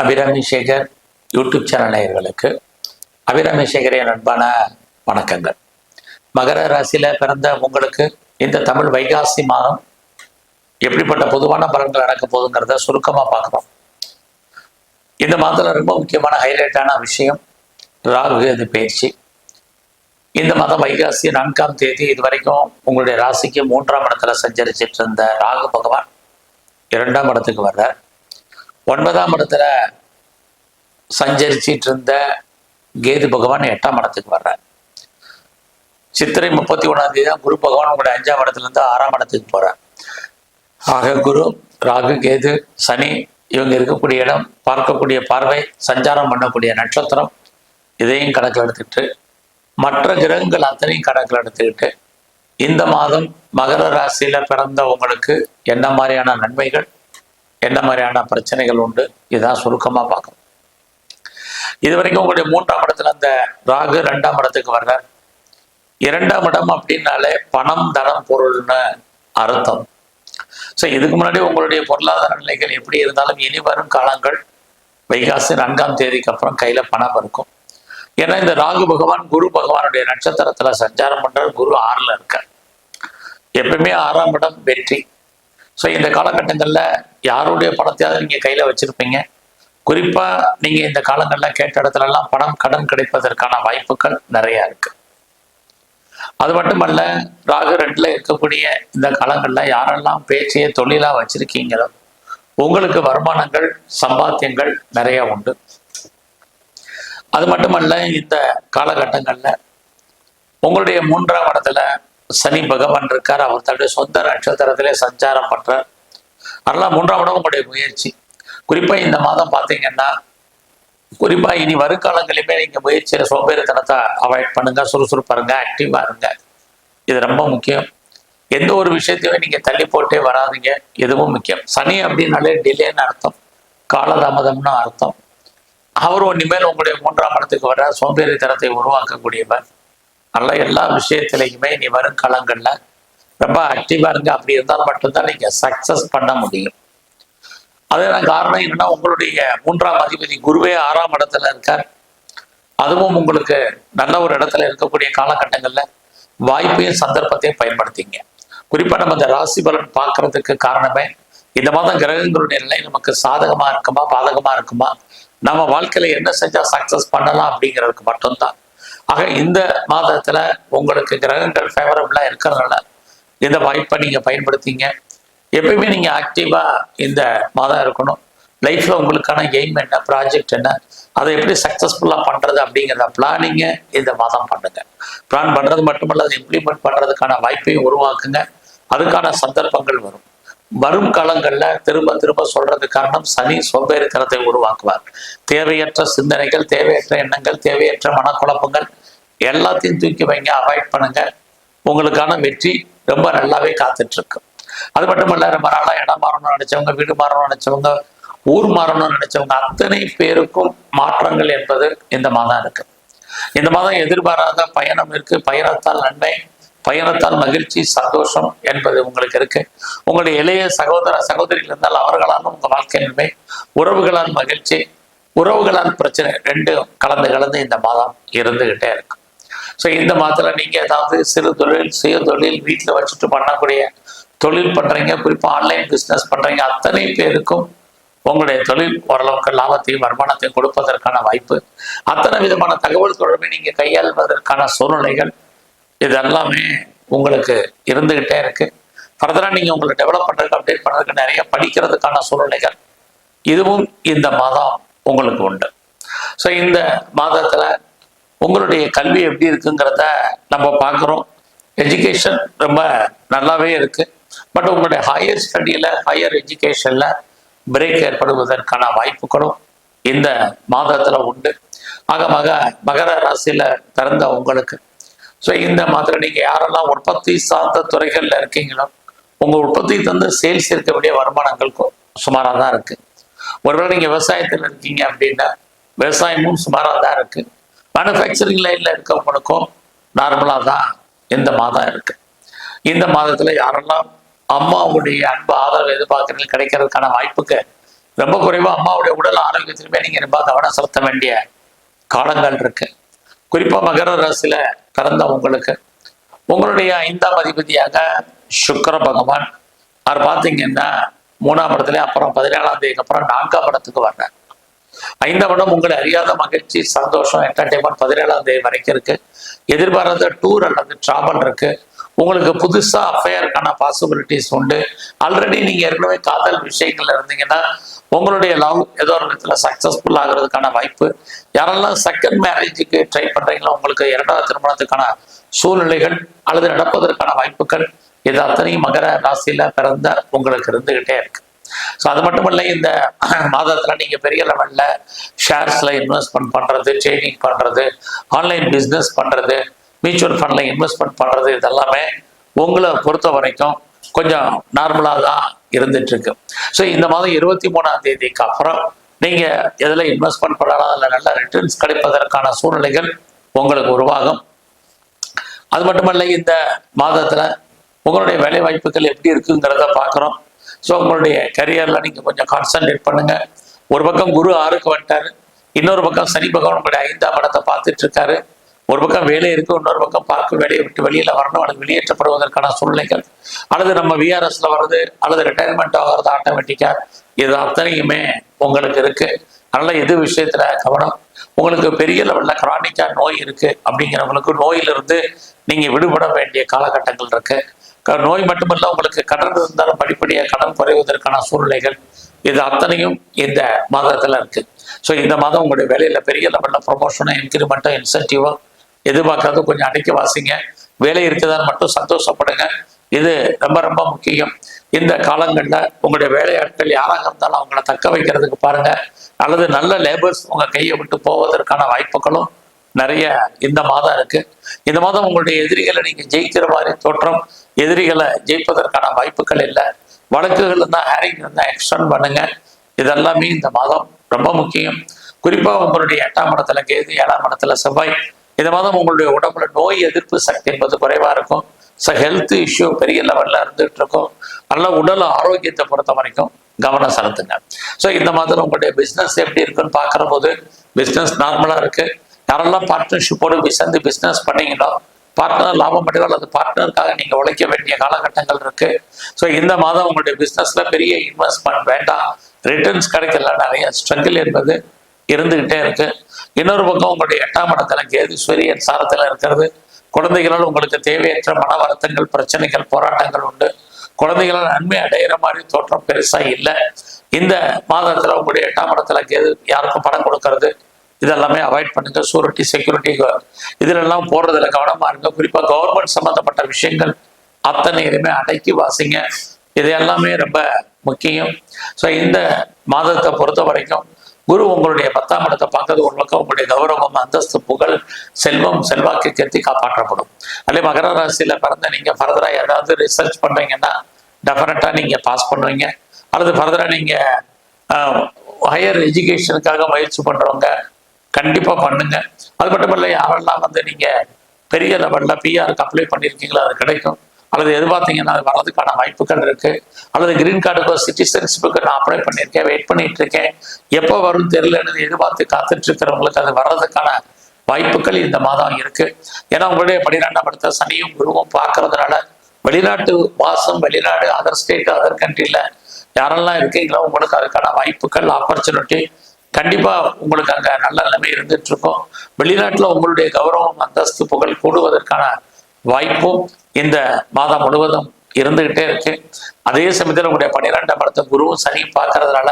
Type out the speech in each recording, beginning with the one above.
Abirami Sekar YouTube channel நேயர்களுக்கு அபிராமி சேகரின் அன்பான வணக்கங்கள். மகர ராசியில் பிறந்த உங்களுக்கு இந்த தமிழ் வைகாசி மாதம் எப்படிப்பட்ட பொதுவான பலன்கள் நடக்க போகுதுங்கிறத சுருக்கமாக பார்க்குறோம் இந்த மாதத்தில் ரொம்ப முக்கியமான ஹைலைட்டான விஷயம் ராகு அது பயிற்சி. இந்த மாதம் வைகாசி நான்காம் தேதி இது வரைக்கும் உங்களுடைய ராசிக்கு மூன்றாம் இடத்துல சஞ்சரிச்சிட்டு இருந்த ராகு பகவான் இரண்டாம் இடத்துக்கு வர்றார். ஒன்பதாம் இடத்துல சஞ்சரிச்சிட்டு இருந்த கேது பகவான் எட்டாம் இடத்துக்கு வர்றார். சித்திரை முப்பத்தி ஒன்றாம் தேதி தான் குரு பகவான் உங்களுடைய அஞ்சாம் இடத்துலேருந்து ஆறாம் இடத்துக்கு போகிறார் ஆக குரு ராகு கேது சனி இவங்க இருக்கக்கூடிய இடம் பார்க்கக்கூடிய பார்வை சஞ்சாரம் பண்ணக்கூடிய நட்சத்திரம் இதையும் கணக்கில் எடுத்துக்கிட்டு மற்ற கிரகங்கள் அத்தனையும் கணக்கில் எடுத்துக்கிட்டு இந்த மாதம் மகர ராசியில் பிறந்த உங்களுக்கு என்ன மாதிரியான நன்மைகள் என்ன மாதிரியான பிரச்சனைகள் உண்டு இதான் சுருக்கமா பார்க்கணும். இது வரைக்கும் உங்களுடைய மூன்றாம் இடத்துல அந்த ராகு ரெண்டாம் இடத்துக்கு வர்றார். இரண்டாம் இடம் அப்படின்னாலே பணம் தனம் பொருள்னு அர்த்தம். ஸோ இதுக்கு முன்னாடி உங்களுடைய பொருளாதார நிலைகள் எப்படி இருந்தாலும் இனி வரும் காலங்கள் வைகாசி நான்காம் தேதிக்கு அப்புறம் கையில பணம் இருக்கும். ஏன்னா இந்த ராகு பகவான் குரு பகவானுடைய நட்சத்திரத்துல சஞ்சாரம் பண்றார் குரு ஆறுல இருக்க எப்பவுமே ஆறாம் இடம் வெற்றி. ஸோ இந்த காலகட்டங்களில் யாருடைய பணத்தையாவது நீங்கள் கையில் வச்சுருப்பீங்க. குறிப்பாக நீங்கள் இந்த காலங்களில் கேட்ட இடத்துல எல்லாம் பணம் கடன் கிடைப்பதற்கான வாய்ப்புகள் நிறையா இருக்கு. அது மட்டுமல்ல ராகு ரெண்டில் இருக்கக்கூடிய இந்த காலங்களில் யாரெல்லாம் பேச்சையை தொழிலாக வச்சுருக்கீங்களோ உங்களுக்கு வருமானங்கள் சம்பாத்தியங்கள் நிறைய உண்டு. அது மட்டுமல்ல இந்த காலகட்டங்களில் உங்களுடைய மூன்றாம் இடத்துல சனி பகவான் இருக்கார் அவர் தன்னுடைய சொந்த நட்சத்திரத்திலே சஞ்சாரம் பண்றார். அதெல்லாம் மூன்றாம் இடம் உங்களுடைய முயற்சி. குறிப்பா இந்த மாதம் பார்த்தீங்கன்னா குறிப்பா இனி வருங்காலங்களிலுமே நீங்க முயற்சியில சோம்பேறித்தனத்தை அவாய்ட் பண்ணுங்க சுறுசுறுப்பா இருங்க ஆக்டிவா இருங்க. இது ரொம்ப முக்கியம். எந்த ஒரு விஷயத்தையும் நீங்க தள்ளி போட்டே வராதீங்க. எதுவும் முக்கியம். சனி அப்படின்னாலே டிலேன்னு அர்த்தம். காலதாமதம்னு அர்த்தம். அவரும் இனிமேல் உங்களுடைய மூன்றாம் இடத்துக்கு வர சோம்பேறித்தனத்தை உருவாக்கக்கூடியவர். நல்ல எல்லா விஷயத்திலையுமே நீ வரும் காலங்கள்ல ரொம்ப ஆக்டிவா இருங்க. அப்படி இருந்தால் மட்டும்தான் நீங்க சக்சஸ் பண்ண முடியும். அதுதான் காரணம் என்னன்னா உங்களுடைய மூன்றாம் அதிபதி குருவே ஆறாம் இடத்துல இருக்கார். அதுவும் உங்களுக்கு நல்ல ஒரு இடத்துல இருக்கக்கூடிய காலகட்டங்கள்ல வாய்ப்பையும் சந்தர்ப்பத்தையும் பயன்படுத்திங்க. குறிப்பா நம்ம இந்த ராசி பலன் பார்க்கறதுக்கு காரணமே இந்த மாதம் கிரகங்களுடைய நிலை நமக்கு சாதகமா இருக்குமா பாதகமா இருக்குமா? நம்ம வாழ்க்கையில என்ன செஞ்சா சக்சஸ் பண்ணலாம் அப்படிங்கிறதுக்கு மட்டும்தான். ஆக இந்த மாதத்துல உங்களுக்கு கிரகங்கள் ஃபேவரபிளா இருக்கிறதுனால இந்த வாய்ப்பை நீங்க பயன்படுத்திங்க. எப்பயுமே நீங்க ஆக்டிவா இந்த மாதம் இருக்கணும். லைஃப்ல உங்களுக்கான எய்ம் என்ன? ப்ராஜெக்ட் என்ன? அதை எப்படி சக்சஸ்ஃபுல்லா பண்றது அப்படிங்கிறத பிளானிங்க இந்த மாதம் பண்ணுங்க. பிளான் பண்றது மட்டுமல்ல அதை இம்ப்ளிமெண்ட் பண்றதுக்கான வாய்ப்பையும் உருவாக்குங்க. அதுக்கான சந்தர்ப்பங்கள் வரும். வரும் காலங்கள்ல திரும்ப திரும்ப சொல்றது காரணம் சனி சோம்பேறித்தனத்தை உருவாக்குவார். தேவையற்ற சிந்தனைகள் தேவையற்ற எண்ணங்கள் தேவையற்ற மனக்குழப்பங்கள் எல்லாத்தையும் தூக்கி வைங்க அவாய்ட் பண்ணுங்க. உங்களுக்கான வெற்றி ரொம்ப நல்லாவே காத்துட்டு இருக்கு அது மட்டுமல்ல ரொம்ப நாளா இடம் மாறணும்னு நினைச்சவங்க வீடு மாறணும்னு நினைச்சவங்க ஊர் மாறணும்னு நினைச்சவங்க அத்தனை பேருக்கும் மாற்றங்கள் என்பது இந்த மாதம் இருக்கு. இந்த மாதம் எதிர்பாராத பயணம் இருக்கு. பயணத்தால் நன்மை பயணத்தால் மகிழ்ச்சி சந்தோஷம் என்பது உங்களுக்கு இருக்கு. உங்களுடைய இளைய சகோதர சகோதரிகள் இருந்தால் அவர்களாலும் உங்க வாழ்க்கை நன்மை உறவுகளால் மகிழ்ச்சி உறவுகளால் பிரச்சனை ரெண்டும் கலந்து கலந்து இந்த மாதம் இருந்துகிட்டே இருக்கும் ஸோ இந்த மாதத்துல நீங்க ஏதாவது சிறு தொழில் சுய தொழில் வீட்டில் வச்சுட்டு பண்ணக்கூடிய தொழில் பண்றீங்க குறிப்பாக ஆன்லைன் பிஸ்னஸ் பண்றீங்க அத்தனை பேருக்கும் உங்களுடைய தொழில் ஓரளவுக்கு லாபத்தையும் வருமானத்தையும் கொடுப்பதற்கான வாய்ப்பு. அத்தனை விதமான தகவல் தொடர்பை நீங்க கையாள்வதற்கான சூழ்நிலைகள் இது எல்லாமே உங்களுக்கு இருந்துகிட்டே இருக்கு. ஃபர்தராக நீங்கள் உங்களை டெவலப் பண்ணுறதுக்கு அப்டேட் பண்ணுறதுக்கு நிறைய படிக்கிறதுக்கான சூழ்நிலைகள். இதுவும் இந்த மாதம் உங்களுக்கு உண்டு. ஸோ இந்த மாதத்தில் உங்களுடைய கல்வி எப்படி இருக்குங்கிறத நம்ம பார்க்குறோம். எஜுகேஷன் ரொம்ப நல்லாவே இருக்குது பட் உங்களுடைய ஹையர் ஸ்டடியில் ஹையர் எஜுகேஷனில் பிரேக் ஏற்படுவதற்கான வாய்ப்புகளும் இந்த மாதத்தில் உண்டு. ஆக மக மகர ராசியில் பிறந்த உங்களுக்கு ஸோ இந்த மாதத்தில் நீங்கள் யாரெல்லாம் உற்பத்தி சார்ந்த துறைகளில் இருக்கீங்களோ உங்கள் உற்பத்தி தந்து சேல்ஸ் இருக்கக்கூடிய வருமானங்கள் சுமாராக தான் இருக்குது ஒருவேளை நீங்கள் விவசாயத்தில் இருக்கீங்க அப்படின்னா விவசாயமும் சுமாராக தான் இருக்குது மேனுஃபேக்சரிங் லைனில் இருக்கவங்களுக்கும் நார்மலாக தான் இந்த மாதம் இருக்குது இந்த மாதத்தில் யாரெல்லாம் அம்மாவுடைய அன்பு ஆதரவு எதிர்பார்க்கறீங்க கிடைக்கிறதுக்கான வாய்ப்புக்கு ரொம்ப குறைவாக அம்மாவுடைய உடல் ஆரோக்கியத்திலுமே நீங்கள் ரொம்ப கவனம் செலுத்த வேண்டிய காலங்கள் இருக்கு. குறிப்பாக மகர ராசியில் பிறந்த உங்களுக்கு. உங்களுடைய ஐந்தாம் அதிபதியாக சுக்கர பகவான். அவர் பார்த்தீங்கன்னா மூணாம் இடத்துல அப்புறம் பதினேழாம் தேதிக்கு அப்புறம் நான்காம் இடத்துக்கு வர்றார். ஐந்தாம் இடம் உங்களை அறியாத மகிழ்ச்சி சந்தோஷம் என்டர்டைன்மெண்ட் பதினேழாம் தேதி வரைக்கும் இருக்கு. எதிர்பாராத டூர் அல்லது டிராவல் இருக்கு. உங்களுக்கு புதுசா அஃபேருக்கான பாசிபிலிட்டிஸ் உண்டு. ஆல்ரெடி நீங்க ஏற்கனவே காதல் விஷயங்கள்ல இருந்தீங்கன்னா உங்களுடைய லவ் ஏதோ ஒரு இடத்துல சக்சஸ்ஃபுல் ஆகுறதுக்கான வாய்ப்பு. யாரெல்லாம் செகண்ட் மேரேஜுக்கு ட்ரை பண்றீங்களோ உங்களுக்கு இரண்டாவது திருமணத்துக்கான சூழ்நிலைகள் அல்லது நடப்பதற்கான வாய்ப்புகள் இது அத்தனையும் மகர ராசியில பிறந்த உங்களுக்கு இருந்துகிட்டே இருக்கு. ஸோ அது மட்டும் இல்லை இந்த மாதத்துல நீங்க பெரிய லெவல்ல ஷேர்ஸ்ல இன்வெஸ்ட்மெண்ட் பண்றது ட்ரேடிங் பண்றது ஆன்லைன் பிஸ்னஸ் பண்றது மியூச்சுவல் ஃபண்ட்ல இன்வெஸ்ட்மெண்ட் பண்றது இதெல்லாமே உங்களை பொறுத்த வரைக்கும் கொஞ்சம் நார்மலாக தான் இருந்துட்டு இருக்கு ஸோ இந்த மாதம் இருபத்தி மூணாம் தேதிக்கு அப்புறம் நீங்க எதுல இன்வெஸ்ட்மெண்ட் பண்ணலாம் அதில் நல்ல ரிட்டர்ன்ஸ் கிடைப்பதற்கான சூழ்நிலைகள் உங்களுக்கு உருவாகும். அது மட்டுமல்ல இந்த மாதத்துல உங்களுடைய வேலை வாய்ப்புகள் எப்படி இருக்குங்கிறத பார்க்குறோம். ஸோ உங்களுடைய கரியர்ல நீங்க கொஞ்சம் கான்சன்ட்ரேட் பண்ணுங்க. ஒரு பக்கம் குரு ஆறுக்கு வந்துட்டாரு. இன்னொரு பக்கம் சனி பகவான் உங்களுடைய ஐந்தாம் இடத்தை பார்த்துட்டு இருக்காரு. ஒரு பக்கம் வேலை இருக்கு இன்னொரு பக்கம் பார்க்க வேலையை விட்டு வெளியில் வரணும். அல்லது வெளியேற்றப்படுவதற்கான சூழ்நிலைகள். அல்லது நம்ம விஆர்எஸ்ல வர்றது அல்லது ரிட்டையர்மெண்ட் ஆகிறது ஆட்டோமேட்டிக்காக இது அத்தனையுமே உங்களுக்கு இருக்கு. அதனால எது விஷயத்துல கவனம்? உங்களுக்கு பெரிய லெவலில் கிரானிக்கா நோய் இருக்கு அப்படிங்கிறவங்களுக்கு நோயிலிருந்து நீங்க விடுபட வேண்டிய காலகட்டங்கள் இருக்கு. க- நோய் மட்டுமல்ல உங்களுக்கு கடன் இருந்தாலும் படிப்படியாக கடன் குறைவதற்கான சூழ்நிலைகள். இது அத்தனையும் இந்த மதத்தில் இருக்கு. ஸோ இந்த மாதம் உங்களுடைய வேலையில் பெரிய லெவலில் ப்ரொமோஷனும் இன்க்ரிமெண்ட்டும் இன்சென்டிவும் எதிர்பார்க்காத கொஞ்சம் அடைக்க வாசிங்க வேலை இருக்குதான்னு மட்டும் சந்தோஷப்படுங்க. இது ரொம்ப ரொம்ப முக்கியம். இந்த காலங்களில் உங்களுடைய வேலையாட்கள் யாராக இருந்தாலும் அவங்கள தக்க வைக்கிறதுக்கு பாருங்க. அல்லது நல்ல லேபர்ஸ் உங்க கையை விட்டு போவதற்கான வாய்ப்புகளும் நிறைய இந்த மாதம் இருக்கு. இந்த மாதம் உங்களுடைய எதிரிகளை நீங்க ஜெயிக்கிற மாதிரி தோற்றம் எதிரிகளை ஜெயிப்பதற்கான வாய்ப்புகள் இல்லை. வழக்குகள் இருந்தால் ஹேரிங் இருந்தால் எக்ஸ்டன் பண்ணுங்க. இதெல்லாமே இந்த மாதம் ரொம்ப முக்கியம். குறிப்பாக உங்களுடைய எட்டாம் இடத்துல கேது ஏழாம் இடத்துல செவ்வாய். இந்த மாதம் உங்களுடைய உடம்புல நோய் எதிர்ப்பு சக்தி என்பது குறைவாக இருக்கும். ஸோ ஹெல்த் இஷ்யூ பெரிய லெவலில் இருந்துகிட்டு இருக்கும். நல்ல உடல் ஆரோக்கியத்தை பொறுத்த வரைக்கும் கவனம் செலுத்துங்க. ஸோ இந்த மாதிரி உங்களுடைய பிஸ்னஸ் எப்படி இருக்குன்னு பார்க்குற போது பிஸ்னஸ் நார்மலாக இருக்குது யாரெல்லாம் பார்ட்னர்ஷிப்போடு சேர்ந்து பிஸ்னஸ் பண்ணீங்களோ பார்ட்னர் லாபம் அடைவோ அல்லது பார்ட்னருக்காக நீங்கள் உழைக்க வேண்டிய காலகட்டங்கள் இருக்குது ஸோ இந்த மாதம் உங்களுடைய பிஸ்னஸில் பெரிய இன்வெஸ்ட்மெண்ட் வேண்டாம். ரிட்டர்ன்ஸ் கிடைக்கல. நிறைய ஸ்ட்ரகிள் என்பது இருந்துகிட்டே இருக்கு. இன்னொரு பக்கம் உங்களுடைய எட்டாம் இடத்துல கேதுஸ்வரியன் சாரத்தில் இருக்கிறது. குழந்தைகளால் உங்களுக்கு தேவையற்ற மன வருத்தங்கள் பிரச்சனைகள் போராட்டங்கள் உண்டு. குழந்தைகளால் நன்மை அடைகிற மாதிரி தோற்றம் பெருசா இல்லை. இந்த மாதத்துல உங்களுடைய எட்டாம் இடத்துல கேது யாருக்கும் பணம் கொடுக்கறது இதெல்லாமே அவாய்ட் பண்ணுங்க. சூரிட்டி செக்யூரிட்டி இதிலெல்லாம் போடுறதுல கவனமா இருங்க. குறிப்பா கவர்மெண்ட் சம்பந்தப்பட்ட விஷயங்கள் அத்தனையுமே அடக்கி வாசிங்க. இது எல்லாமே ரொம்ப முக்கியம். ஸோ இந்த மாதத்தை பொறுத்த வரைக்கும் குரு உங்களுடைய பத்தாம் இடத்தை பார்க்கறது ஒரு பக்கம் உங்களுடைய கௌரவம் அந்தஸ்து புகழ் செல்வம் செல்வாக்கு கெத்தி காப்பாற்றப்படும். அதே மகர ராசியில பிறந்த நீங்க ஃபர்தரா ஏதாவது ரிசர்ச் பண்றீங்கன்னா டெஃபினட்டா நீங்க பாஸ் பண்ணுவீங்க. அல்லது ஃபர்தரா நீங்க ஹையர் எஜுகேஷனுக்காக முயற்சி பண்றவங்க கண்டிப்பா பண்ணுங்க. அது மட்டும் இல்லை யாரெல்லாம் வந்து நீங்க பெரிய லெவல்ல பிஆருக்கு அப்ளை பண்ணியிருக்கீங்களோ அது கிடைக்கும். அல்லது எதிர்பார்த்தீங்கன்னா அது வர்றதுக்கான வாய்ப்புகள் இருக்கு. அல்லது கிரீன் கார்டுக்கோ சிட்டிசன்ஷிப்புக்கு நான் அப்ளை பண்ணியிருக்கேன் வெயிட் பண்ணிட்டு இருக்கேன் எப்போ வரும்னு தெரியலன்னு எதிர்பார்த்து காத்துட்டு இருக்கிறவங்களுக்கு அது வர்றதுக்கான வாய்ப்புகள் இந்த மாதம் இருக்கு. ஏன்னா உங்களுடைய பனிரெண்டாம் இடத்த சனியும் குருவும் பார்க்கறதுனால வெளிநாட்டு வாசம் வெளிநாடு அதர் ஸ்டேட் அதர் கண்ட்ரியில் யாரெல்லாம் இருக்கீங்களோ உங்களுக்கு அதுக்கான வாய்ப்புகள் ஆப்பர்ச்சுனிட்டி கண்டிப்பா உங்களுக்கு அங்க நல்ல நிலைமை இருந்துட்டு இருக்கும் வெளிநாட்டுல உங்களுடைய கௌரவம் அந்தஸ்து புகழ் கூடுவதற்கான வாய்ப்பும் இந்த மாதம் முழுவதும் இருந்துகிட்டே இருக்கு. அதே சமயத்தில் உங்களுடைய பன்னிரெண்டாம் இடத்த குருவும் சனியும் பார்க்கறதுனால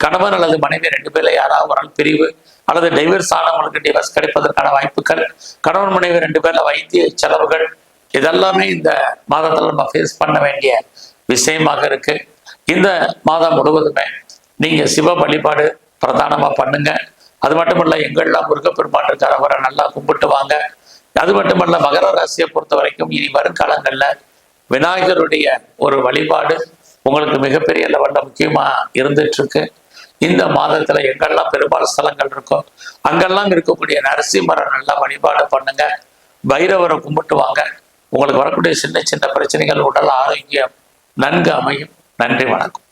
கணவன் அல்லது மனைவி ரெண்டு பேர்ல யாராவது ஒரு பிரிவு அல்லது டைவர்ஸ் ஆனவங்களுக்கு டிவர்ஸ் கிடைப்பதற்கான வாய்ப்புகள் கணவன் மனைவி ரெண்டு பேர்ல வைத்திய செலவுகள் இதெல்லாமே இந்த மாதத்தில் நம்ம ஃபேஸ் பண்ண வேண்டிய விஷயமாக இருக்கு. இந்த மாதம் முழுவதுமே நீங்க சிவ வழிபாடு பிரதானமா பண்ணுங்க. அது மட்டும் இல்லை எங்கெல்லாம் முருகப்பெருமான் இருக்கார் அவரை நல்லா கும்பிட்டு வாங்க. அது மட்டுமல்ல மகர ராசியை பொறுத்த வரைக்கும் இனி வருங்காலங்கள்ல விநாயகருடைய ஒரு வழிபாடு உங்களுக்கு மிகப்பெரிய லெவலில் முக்கியமா இருந்துட்டு இருக்கு இந்த மாதத்துல எங்கெல்லாம் பெரும்பாலும் ஸ்தலங்கள் இருக்கோ அங்கெல்லாம் இருக்கக்கூடிய நரசிம்மரம் நல்லா வழிபாடு பண்ணுங்க. பைரவரை கும்பிட்டு வாங்க. உங்களுக்கு வரக்கூடிய சின்ன சின்ன பிரச்சனைகள் உடல் ஆரோக்கியம் நன்கு அமையும். நன்றி வணக்கம்.